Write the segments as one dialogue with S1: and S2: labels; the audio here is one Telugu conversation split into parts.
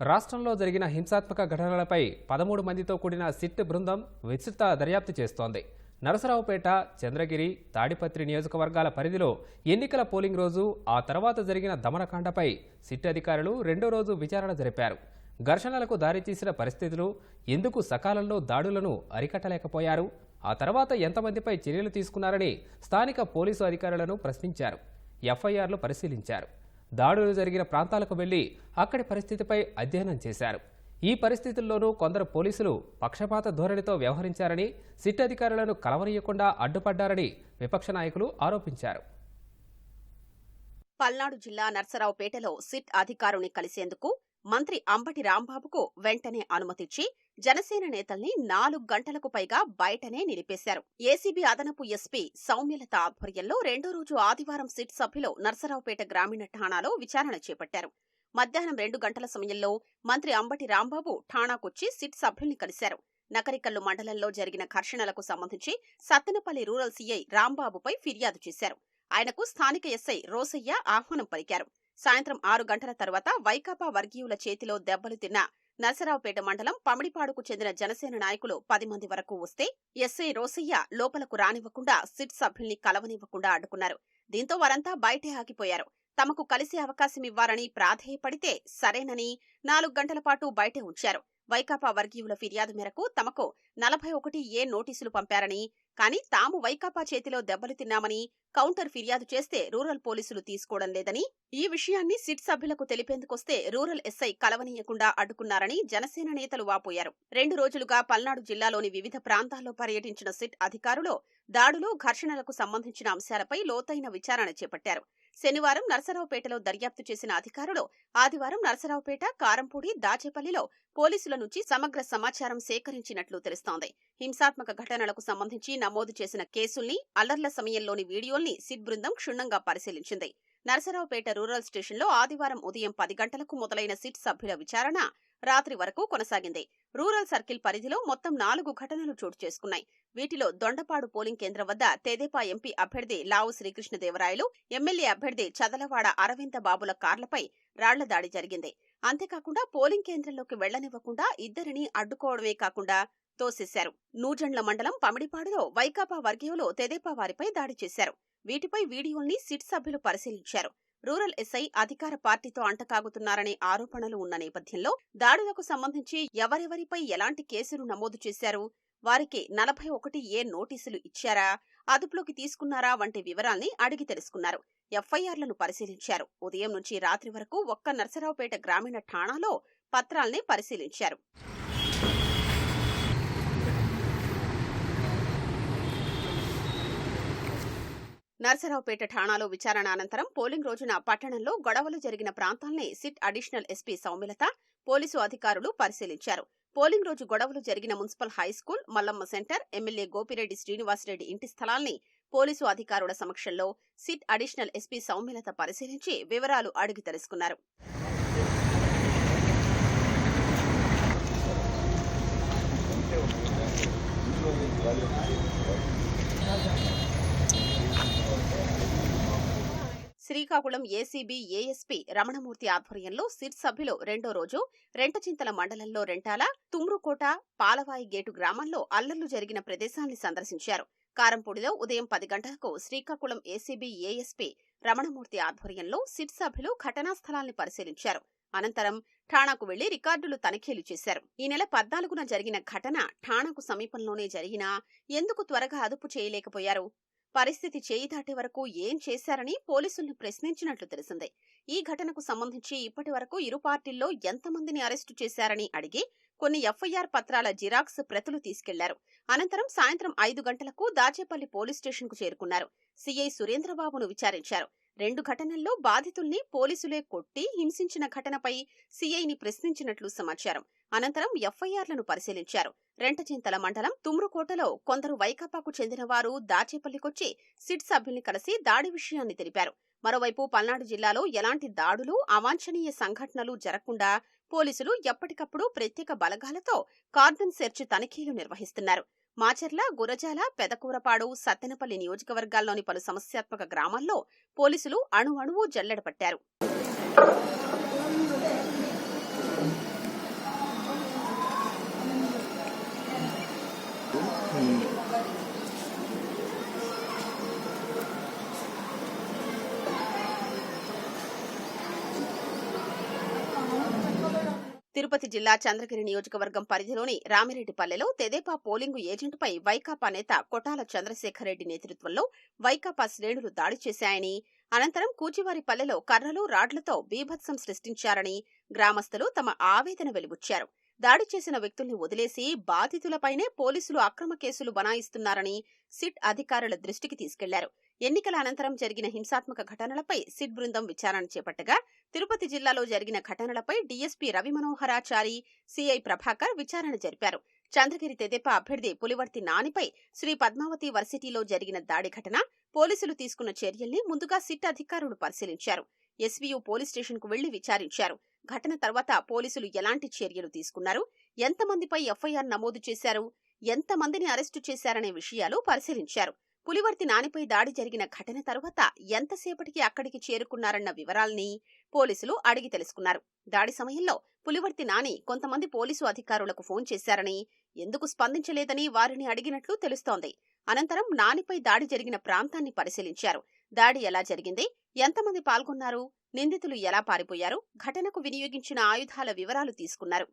S1: రాష్ట్రంలో జరిగిన హింసాత్మక ఘటనలపై పదమూడు మందితో కూడిన సిట్ బృందం విస్తృత దర్యాప్తు చేస్తోంది. నరసరావుపేట చంద్రగిరి తాడిపత్రి నియోజకవర్గాల పరిధిలో ఎన్నికల పోలింగ్ రోజు ఆ తర్వాత జరిగిన దమనకాండపై సిట్ అధికారులు రెండో రోజు విచారణ జరిపారు. ఘర్షణలకు దారితీసిన పరిస్థితులు ఎందుకు సకాలంలో దాడులను అరికట్టలేకపోయారు ఆ తర్వాత ఎంతమందిపై చర్యలు తీసుకున్నారని స్థానిక పోలీసు అధికారులను ప్రశ్నించారు. ఎఫ్ఐఆర్లు పరిశీలించారు. దాడులు జరిగిన ప్రాంతాలకు వెళ్ళి అక్కడి పరిస్థితిపై అధ్యయనం చేశారు. ఈ పరిస్థితుల్లోనూ కొందరు పోలీసులు పక్షపాత ధోరణితో వ్యవహరించారని సిట్ అధికారులను కలవనీయకుండా అడ్డుపడ్డారని విపక్ష నాయకులు ఆరోపించారు.
S2: పల్నాడు జిల్లా నర్సరావుపేటలో సిట్ అధికారుని కలిసేందుకు మంత్రి అంబటి రాంబాబుకు వెంటనే అనుమతిచ్చి జనసేన నేతల్ని నాలుగు గంటలకు పైగా బయటనే నిలిపేశారు. ఏసీబీ అదనపు ఎస్పీ సౌమ్యలత ఆధ్వర్యంలో రెండో రోజు ఆదివారం సిట్ సభ్యులు నర్సరావుపేట గ్రామీణ ఠాణాలో విచారణ చేపట్టారు. మధ్యాహ్నం రెండు గంటల సమయంలో మంత్రి అంబటి రాంబాబు ఠాణాకొచ్చి సిట్ సభ్యుల్ని కలిశారు. నకరికల్లు మండలంలో జరిగిన ఘర్షణలకు సంబంధించి సత్తెనపల్లి రూరల్ సీఐ రాంబాబుపై ఫిర్యాదు చేశారు. ఆయనకు స్థానిక ఎస్ఐ రోసయ్య ఆహ్వానం పలికారు. సాయంత్రం ఆరు గంటల తర్వాత వైకాపా వర్గీయుల చేతిలో దెబ్బలు తిన్న నరసరావుపేట మండలం పమిడిపాడుకు చెందిన జనసేన నాయకులు పది మంది వరకు వస్తే ఎస్ఐ రోసయ్య లోపలకు రానివ్వకుండా సిట్ సభ్యుల్ని కలవనివ్వకుండా అడ్డుకున్నారు. దీంతో వారంతా బయటే ఆగిపోయారు. తమకు కలిసే అవకాశం ఇవ్వాలని ప్రాధేయపడితే సరేనని నాలుగు గంటల పాటు బయటే ఉంచారు. వైకాపా వర్గీయుల ఫిర్యాదు మేరకు తమకు నలభై ఒకటి ఏ నోటీసులు పంపారని కానీ తాము వైకాపా చేతిలో దెబ్బలు తిన్నామని కౌంటర్ ఫిర్యాదు చేస్తే రూరల్ పోలీసులు తీసుకోవడం లేదని ఈ విషయాన్ని సిట్ సభ్యులకు తెలిపేందుకొస్తే రూరల్ ఎస్ఐ కలవనీయకుండా అడ్డుకున్నారని జనసేన నేతలు వాపోయారు. రెండు రోజులుగా పల్నాడు జిల్లాలోని వివిధ ప్రాంతాల్లో పర్యటించిన సిట్ అధికారులు దాడులు ఘర్షణలకు సంబంధించిన అంశాలపై లోతైన విచారణ చేపట్టారు. శనివారం నరసరావుపేటలో దర్యాప్తు చేసిన అధికారులు ఆదివారం నరసరావుపేట కారంపూడి దాచేపల్లిలో పోలీసుల నుంచి సమగ్ర సమాచారం సేకరించినట్లు తెలుస్తోంది. హింసాత్మక ఘటనలకు సంబంధించి నమోదు చేసిన కేసుల్ని అల్లర్ల సమయంలోని వీడియోల్ని సిట్ బృందం క్షుణ్ణంగా పరిశీలించింది. నరసరావుపేట రూరల్ స్టేషన్లో ఆదివారం ఉదయం పది గంటలకు మొదలైన సిట్ సభ్యుల విచారణ రాత్రి వరకు కొనసాగింది. రూరల్ సర్కిల్ పరిధిలో మొత్తం నాలుగు ఘటనలు చోటు చేసుకున్నాయి. వీటిలో దొండపాడు పోలింగ్ కేంద్రం వద్ద తెదేపా ఎంపీ అభ్యర్థి లావు శ్రీకృష్ణదేవరాయలు ఎమ్మెల్యే అభ్యర్థి చదలవాడ అరవింద బాబుల కార్లపై రాళ్ళ దాడి జరిగింది. అంతేకాకుండా పోలింగ్ కేంద్రంలోకి వెళ్ళనివ్వకుండా ఇద్దరిని అడ్డుకోవడమే కాకుండా తోసేశారు. నూజండ్ల మండలం పమిడిపాడులో వైకాపా వర్గీయులు తెదేపా వారిపై దాడి చేశారు. వీటిపై వీడియోల్ని సిట్ సభ్యులు పరిశీలించారు. రూరల్ ఎస్ఐ అధికార పార్టీతో అంటకాగుతున్నారనే ఆరోపణలు ఉన్న నేపథ్యంలో దాడులకు సంబంధించి ఎవరెవరిపై ఎలాంటి కేసులు నమోదు చేశారు? వారికి నలభై ఒకటి ఏ నోటీసులు ఇచ్చారా? అదుపులోకి తీసుకున్నారా? వంటి వివరాల్ని అడిగి తెలుసుకున్నారు. ఎఫ్ఐఆర్లను పరిశీలించారు. ఉదయం నుంచి రాత్రి వరకు ఒక్క నర్సరావుపేట గ్రామీణ ఠాణాలో పత్రాల్ని పరిశీలించారు. నర్సరావుపేట ఠాణాలో విచారణ అనంతరం పోలింగ్ రోజున పట్టణంలో గొడవలు జరిగిన ప్రాంతాల్ని SIT additional SP Soumilatha police అధికారులు పరిశీలించారు. పోలింగ్ రోజు గొడవలు జరిగిన municipal high school Mallamma centre MLA Gopireddy Srinivasareddy ఇంటి స్థలాల్ని పోలీసు అధికారుల సమక్షంలో సిట్ అడిషనల్ ఎస్పీ సౌమ్యలత పరిశీలించి వివరాలు అడిగి తెలుసుకున్నారు. శ్రీకాకుళం ఏసీబీ ఏఎస్పీ రమణమూర్తి ఆధ్వర్యంలో సిట్ సభ్యులు రెండో రోజు రెంటచింతల మండలంలో రెంటాల తుమ్రుకోట పాలవాయి గేటు గ్రామంలో అల్లర్లు జరిగిన ప్రదేశాన్ని సందర్శించారు. కారంపూడిలో ఉదయం పది గంటలకు శ్రీకాకుళం ఏసీబీ ఏఎస్పీ రమణమూర్తి ఆధ్వర్యంలో సిట్ సభ్యులు ఘటనా స్థలాన్ని పరిశీలించారు. అనంతరం ఠాణాకు వెళ్ళి రికార్డులు తనిఖీలు చేశారు. ఈ నెల పద్నాలుగున జరిగిన ఘటన ఠాణాకు సమీపంలోనే జరిగినా ఎందుకు త్వరగా అదుపు చేయలేకపోయారు? పరిస్థితి చేయి దాటే వరకు ఏం చేశారని పోలీసుల్ని ప్రశ్నించినట్లు తెలిసింది. ఈ ఘటనకు సంబంధించి ఇప్పటి వరకు ఇరు పార్టీల్లో ఎంతమందిని అరెస్టు చేశారని అడిగి కొన్ని ఎఫ్ఐఆర్ పత్రాల జిరాక్స్ ప్రతులు తీసుకెళ్ళారు. అనంతరం సాయంత్రం ఐదు గంటలకు దాచేపల్లి పోలీస్ స్టేషన్కు చేరుకున్నారు. సీఐ సురేంద్రబాబును విచారించారు. రెండు ఘటనల్లో బాధితుల్ని పోలీసులే కొట్టి హింసించిన ఘటనపై సీఐని ప్రశ్నించినట్లు సమాచారం. అనంతరం ఎఫ్ఐఆర్లను పరిశీలించారు. రెంటచింతల మండలం తుమ్రుకోటలో కొందరు వైకాపాకు చెందినవారు దాచేపల్లికొచ్చి సిట్ సభ్యుల్ని కలిసి దాడి విషయాన్ని తెలిపారు. మరోవైపు పల్నాడు జిల్లాలో ఎలాంటి దాడులు అవాంఛనీయ సంఘటనలు జరగకుండా పోలీసులు ఎప్పటికప్పుడు ప్రత్యేక బలగాలతో కార్డన్ సెర్చ్ తనిఖీలు నిర్వహిస్తున్నారు. మాచర్ల గురజాల పెదకూరపాడు సత్తెనపల్లి నియోజకవర్గాల్లోని పలు సమస్యాత్మక గ్రామాల్లో పోలీసులు అణు అణువు జల్లెడ పట్టారు. తిరుపతి జిల్లా చంద్రగిరి నియోజకవర్గం పరిధిలోని రామిరెడ్డిపల్లెలో తెదేపా పోలింగు ఏజెంట్పై వైకాపా నేత కొటాల చంద్రశేఖర్ రెడ్డి నేతృత్వంలో వైకాపా శ్రేణులు దాడి చేశాయని అనంతరం కూచివారిపల్లెలో కర్రలు రాడ్లతో బీభత్సం సృష్టించారని గ్రామస్తులు తమ ఆవేదన వెలిబుచ్చారు. దాడి చేసిన వ్యక్తుల్ని వదిలేసి బాధితులపైనే పోలీసులు అక్రమ కేసులు బనాయిస్తున్నారని సిట్ అధికారుల దృష్టికి తీసుకెళ్ళారు. ఎన్నికల అనంతరం జరిగిన హింసాత్మక ఘటనలపై సిట్ బృందం విచారణ చేపట్టగా తిరుపతి జిల్లాలో జరిగిన ఘటనలపై డీఎస్పీ రవి మనోహరాచారి సిఐ ప్రభాకర్ విచారణ జరిపారు. చంద్రగిరి తెదేపా అభ్యర్థి పులివర్తి నానిపై శ్రీ పద్మావతి వర్సిటీలో జరిగిన దాడి ఘటన పోలీసులు తీసుకున్న చర్యల్ని ముందుగా సిట్ అధికారులు పరిశీలించారు. ఎస్వీయు పోలీస్ స్టేషన్కు వెళ్ళి విచారించారు. ఘటన తర్వాత పోలీసులు ఎలాంటి చర్యలు తీసుకున్నారు? ఎంతమందిపై ఎఫ్ఐఆర్ నమోదు చేశారు? ఎంతమందిని అరెస్టు చేశారనే విషయాలు పరిశీలించారు. పులివర్తి నానిపై దాడి జరిగిన ఘటన తర్వాత ఎంతసేపటికి అక్కడికి చేరుకున్నారన్న వివరాల్ని పోలీసులు అడిగి తెలుసుకున్నారు. దాడి సమయంలో పులివర్తి నాని కొంతమంది పోలీసు అధికారులకు ఫోన్ చేశారని ఎందుకు స్పందించలేదని వారిని అడిగినట్లు తెలుస్తోంది. అనంతరం నానిపై దాడి జరిగిన ప్రాంతాన్ని పరిశీలించారు. దాడి ఎలా జరిగింది? ఎంతమంది పాల్గొన్నారు? నిందితులు ఎలా పారిపోయారు? ఘటనకు వినియోగించిన ఆయుధాల వివరాలు తీసుకున్నారు.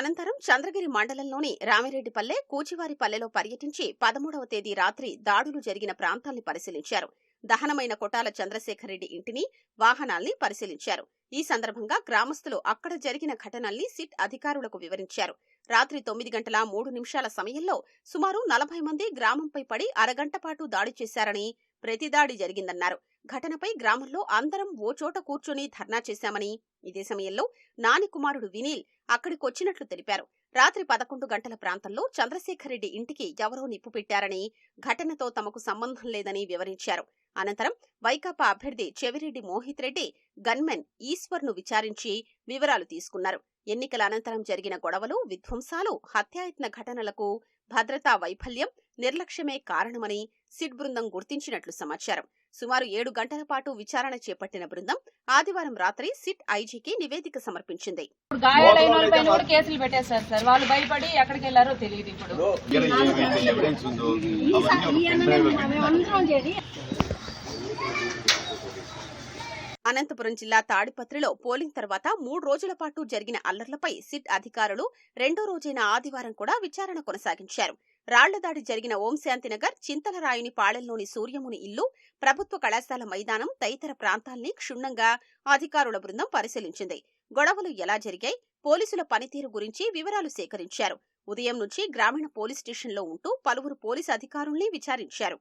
S2: అనంతరం చంద్రగిరి మండలంలోని రామిరెడ్డిపల్లె కూచివారిపల్లెలో పర్యటించి పదమూడవ తేదీ రాత్రి దాడులు జరిగిన ప్రాంతాల్ని పరిశీలించారు. దహనమైన కొటాల చంద్రశేఖర్ రెడ్డి ఇంటిని వాహనాల్ని పరిశీలించారు. ఈ సందర్భంగా గ్రామస్తులు అక్కడ జరిగిన ఘటనల్ని సిట్ అధికారులకు వివరించారు. రాత్రి తొమ్మిది గంటల మూడు నిమిషాల సమయంలో సుమారు నలభై మంది గ్రామంపై పడి అరగంట పాటు దాడి చేశారని ప్రతి దాడి జరిగిందన్నారు. ఘటనపై గ్రామంలో అందరం ఓ చోట కూర్చొని ధర్నా చేశామని ఇదే సమయంలో నాని కుమారుడు వినీల్ అక్కడికొచ్చినట్లు తెలిపారు. రాత్రి పదకొండు గంటల ప్రాంతంలో చంద్రశేఖర్ రెడ్డి ఇంటికి ఎవరో నిప్పు పెట్టారని ఘటనతో తమకు సంబంధం లేదని వివరించారు. అనంతరం వైకాపా అభ్యర్థి చెవిరెడ్డి మోహిత్ రెడ్డి గన్మెన్ ఈశ్వర్ను విచారించి వివరాలు తీసుకున్నారు. ఎన్నికల అనంతరం జరిగిన గొడవలు విధ్వంసాలు హత్యాయత్న ఘటనలకు భద్రతా వైఫల్యం నిర్లక్ష్యమే కారణమని సిట్ బృందం గుర్తించినట్లు సమాచారం. సుమారు ఏడు గంటల పాటు విచారణ చేపట్టిన బృందం ఆదివారం రాత్రి సిట్ ఐజీకి నివేదిక సమర్పించింది.
S3: గాయాలైన కూడా కేసులు పెట్టేశారు సార్. వాళ్ళు భయపడి ఎక్కడికి వెళ్ళారో తెలియదు ఇప్పుడు.
S2: అనంతపురం జిల్లా తాడిపత్రిలో పోలింగ్ తర్వాత మూడు రోజుల పాటు జరిగిన అల్లర్లపై సిట్ అధికారులు రెండో రోజైన ఆదివారం కూడా విచారణ కొనసాగించారు. రాళ్ళదాడి జరిగిన ఓంశాంతినగర్ చింతలరాయుని పాళెంలోని సూర్యముని ఇల్లు ప్రభుత్వ కళాశాల మైదానం తదితర ప్రాంతాల్ని క్షుణ్ణంగా అధికారుల బృందం పరిశీలించింది. గొడవలు ఎలా జరిగాయి? పోలీసుల పనితీరు గురించి వివరాలు సేకరించారు. ఉదయం నుంచి గ్రామీణ పోలీస్ స్టేషన్లో ఉంటూ పలువురు పోలీసు అధికారుల్ని విచారించారు.